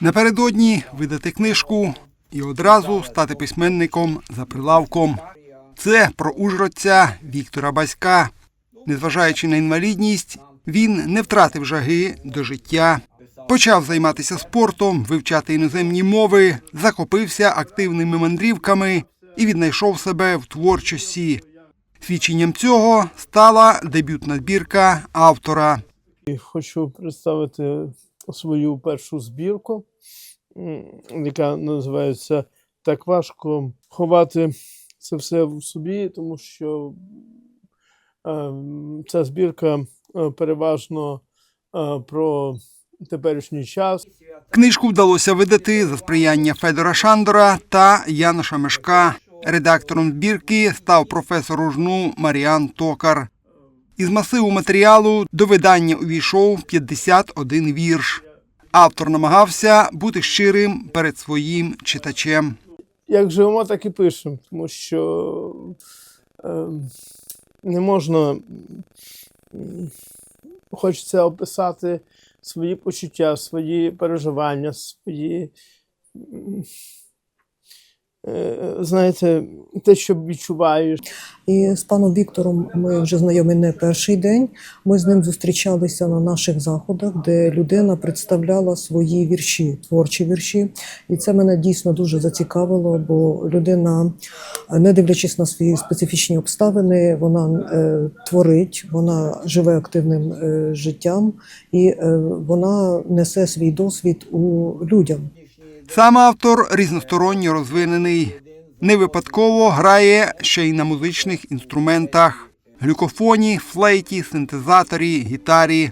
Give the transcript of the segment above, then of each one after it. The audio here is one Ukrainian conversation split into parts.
Напередодні видати книжку і одразу стати письменником за прилавком. Це про ужгородця Віктора Баська. Незважаючи на інвалідність, він не втратив жаги до життя. Почав займатися спортом, вивчати іноземні мови, захопився активними мандрівками і віднайшов себе в творчості. Свідченням цього стала дебютна збірка автора. Хочу представити свою першу збірку, яка називається Так важко ховати це все в собі, тому що е, ця збірка е, переважно е, про теперішній час. Книжку вдалося видати за сприяння Федора Шандора та Яноша Мешка. Редактором збірки став професор ужну Маріан Токар. Із масиву матеріалу до видання увійшов 51 вірш. Автор намагався бути щирим перед своїм читачем. Як живемо, так і пишемо, тому що е, не можна хочеться описати свої почуття, свої переживання, свої. Е, Знаєте, те, що відчуваєш. І з паном Віктором ми вже знайомі не перший день. Ми з ним зустрічалися на наших заходах, де людина представляла свої вірші, творчі вірші. І це мене дійсно дуже зацікавило, бо людина, не дивлячись на свої специфічні обставини, вона е, творить, вона живе активним е, життям і е, вона несе свій досвід у людям. Сам автор різносторонньо розвинений. Не випадково грає ще й на музичних інструментах: глюкофоні, флейті, синтезаторі, гітарі.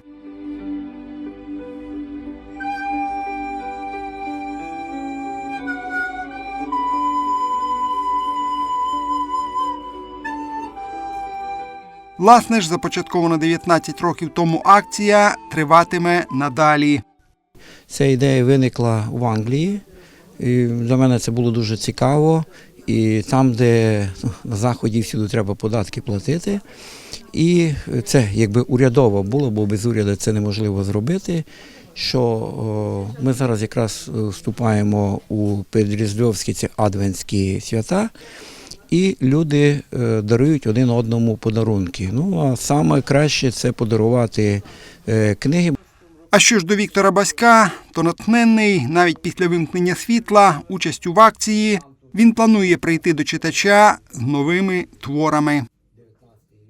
Власне ж, започаткована 19 років тому акція триватиме надалі. Ця ідея виникла в Англії. І для мене це було дуже цікаво. І там, де на заході всюди треба податки платити. І це якби урядово було, бо без уряду це неможливо зробити. Що ми зараз якраз е, вступаємо у передріздвські ці адвентські свята, і люди е, дарують один одному подарунки. Ну а саме краще це подарувати е, книги, А що ж до Віктора Баська, то натхненний навіть після вимкнення світла участю в акції, він планує прийти до читача з новими творами.